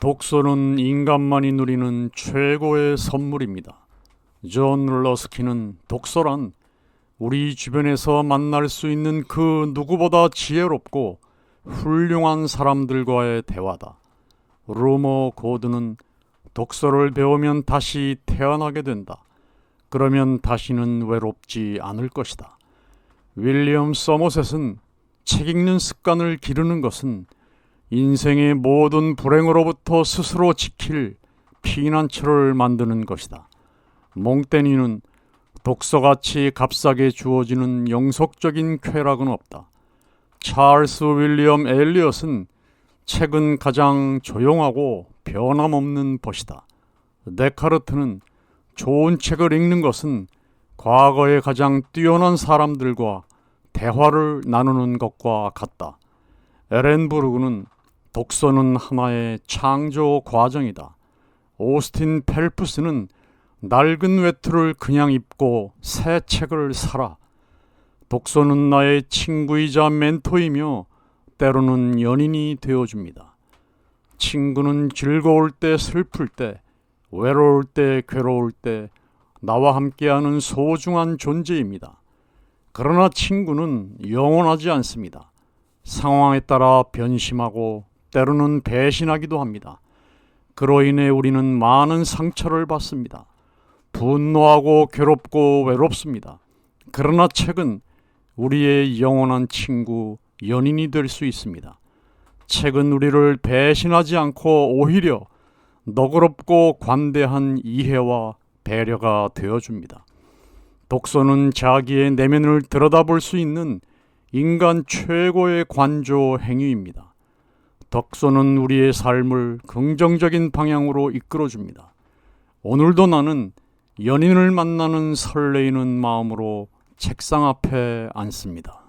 독서는 인간만이 누리는 최고의 선물입니다. 존 러스키는 독서란 우리 주변에서 만날 수 있는 그 누구보다 지혜롭고 훌륭한 사람들과의 대화다. 루머 고드는 독서를 배우면 다시 태어나게 된다. 그러면 다시는 외롭지 않을 것이다. 윌리엄 서머셋은 책 읽는 습관을 기르는 것은 인생의 모든 불행으로부터 스스로 지킬 피난처를 만드는 것이다. 몽테니는 독서같이 값싸게 주어지는 영속적인 쾌락은 없다. 찰스 윌리엄 엘리엇은 책은 가장 조용하고 변함없는 벗이다. 데카르트는 좋은 책을 읽는 것은 과거의 가장 뛰어난 사람들과 대화를 나누는 것과 같다. 에렌부르그는 독서는 하나의 창조 과정이다. 오스틴 펠프스는 낡은 외투를 그냥 입고 새 책을 사라. 독서는 나의 친구이자 멘토이며 때로는 연인이 되어줍니다. 친구는 즐거울 때 슬플 때 외로울 때 괴로울 때 나와 함께하는 소중한 존재입니다. 그러나 친구는 영원하지 않습니다. 상황에 따라 변심하고 때로는 배신하기도 합니다. 그로 인해 우리는 많은 상처를 받습니다. 분노하고 괴롭고 외롭습니다. 그러나 책은 우리의 영원한 친구, 연인이 될 수 있습니다. 책은 우리를 배신하지 않고 오히려 너그럽고 관대한 이해와 배려가 되어줍니다. 독서는 자기의 내면을 들여다볼 수 있는 인간 최고의 관조 행위입니다. 독서는 우리의 삶을 긍정적인 방향으로 이끌어줍니다. 오늘도 나는 연인을 만나는 설레이는 마음으로 책상 앞에 앉습니다.